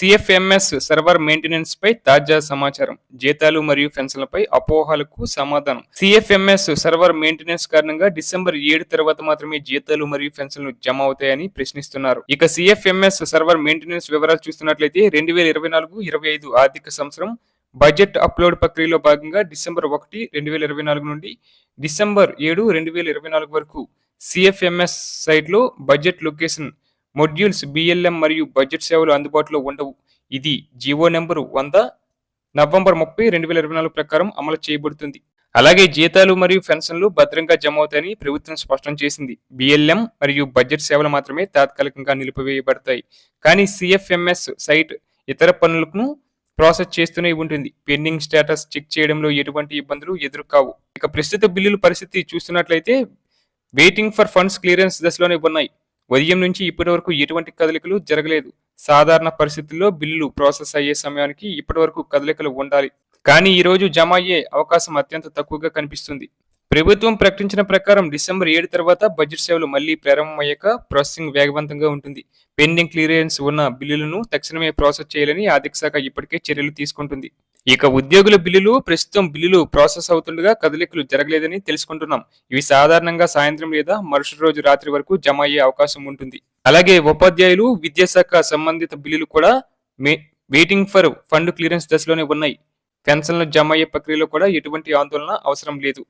CFMS server maintenance పై తాజా సమాచారం. జీతాలు మరియు పెన్షన్లపై అపోహలకు సమాధానం. సిఎఫ్ఎంఎస్ సర్వర్ మెయింటెనెన్స్ కారణంగా డిసెంబర్ ఏడు తర్వాత మాత్రమే జీతాలు మరియు పెన్షన్లు జమ అవుతాయని ప్రశ్నిస్తున్నారు. ఇక సిఎఫ్ఎంఎస్ సర్వర్ మెయింటెనెన్స్ వివరాలు చూస్తున్నట్లయితే రెండు వేల ఇరవై నాలుగు ఇరవై ఐదు ఆర్థిక సంవత్సరం బడ్జెట్ అప్లోడ్ ప్రక్రియలో భాగంగా డిసెంబర్ ఒకటి రెండు వేల ఇరవై నాలుగు నుండి డిసెంబర్ ఏడు రెండు వేల ఇరవై నాలుగు వరకు సిఎఫ్ఎంఎస్ సైట్లో బడ్జెట్ లొకేషన్ మొడ్యూల్స్ బిఎల్ఎం మరియు బడ్జెట్ సేవలు అందుబాటులో ఉండవు. ఇది జీవో నెంబరు వంద నవంబర్ ముప్పై రెండు వేల ఇరవై నాలుగు ప్రకారం అమలు చేయబడుతుంది. అలాగే జీతాలు మరియు పెన్షన్లు భద్రంగా జమ అవుతాయని ప్రభుత్వం స్పష్టం చేసింది. బిఎల్ఎం మరియు బడ్జెట్ సేవలు మాత్రమే తాత్కాలికంగా నిలిపివేయబడతాయి. కానీ సిఎఫ్ఎంఎస్ సైట్ ఇతర పనులను ప్రాసెస్ చేస్తూనే ఉంటుంది. పెండింగ్ స్టేటస్ చెక్ చేయడంలో ఎటువంటి ఇబ్బందులు ఎదురుకావు. ఇక ప్రస్తుత బిల్లుల పరిస్థితి చూస్తున్నట్లయితే వెయిటింగ్ ఫర్ ఫండ్స్ క్లియరెన్స్ దశలోనే ఉన్నాయి. ఉదయం నుంచి ఇప్పటి వరకు ఎటువంటి కదలికలు జరగలేదు. సాధారణ పరిస్థితుల్లో బిల్లులు ప్రాసెస్ అయ్యే సమయానికి ఇప్పటి వరకు కదలికలు ఉండాలి. కానీ ఈ రోజు జమ అయ్యే అవకాశం అత్యంత తక్కువగా కనిపిస్తుంది. ప్రభుత్వం ప్రకటించిన ప్రకారం డిసెంబర్ ఏడు తర్వాత బడ్జెట్ సేవలు మళ్ళీ ప్రారంభమయ్యాక ప్రాసెసింగ్ వేగవంతంగా ఉంటుంది. పెండింగ్ క్లియరెన్స్ ఉన్న బిల్లులను తక్షణమే ప్రాసెస్ చేయాలని ఆర్థిక శాఖ ఇప్పటికే చర్యలు తీసుకుంటుంది. ఇక ఉద్యోగుల బిల్లులు ప్రస్తుతం బిల్లులు ప్రాసెస్ అవుతుండగా కదలికలు జరగలేదని తెలుసుకుంటున్నాం. ఇవి సాధారణంగా సాయంత్రం లేదా మరుసటి రోజు రాత్రి వరకు జమ అయ్యే అవకాశం ఉంటుంది. అలాగే ఉపాధ్యాయులు విద్యాశాఖ సంబంధిత బిల్లులు కూడా వెయిటింగ్ ఫర్ ఫండ్ క్లియరెన్స్ దశలోనే ఉన్నాయి. పెన్షన్లు జమ అయ్యే ప్రక్రియలో కూడా ఎటువంటి ఆందోళన అవసరం లేదు.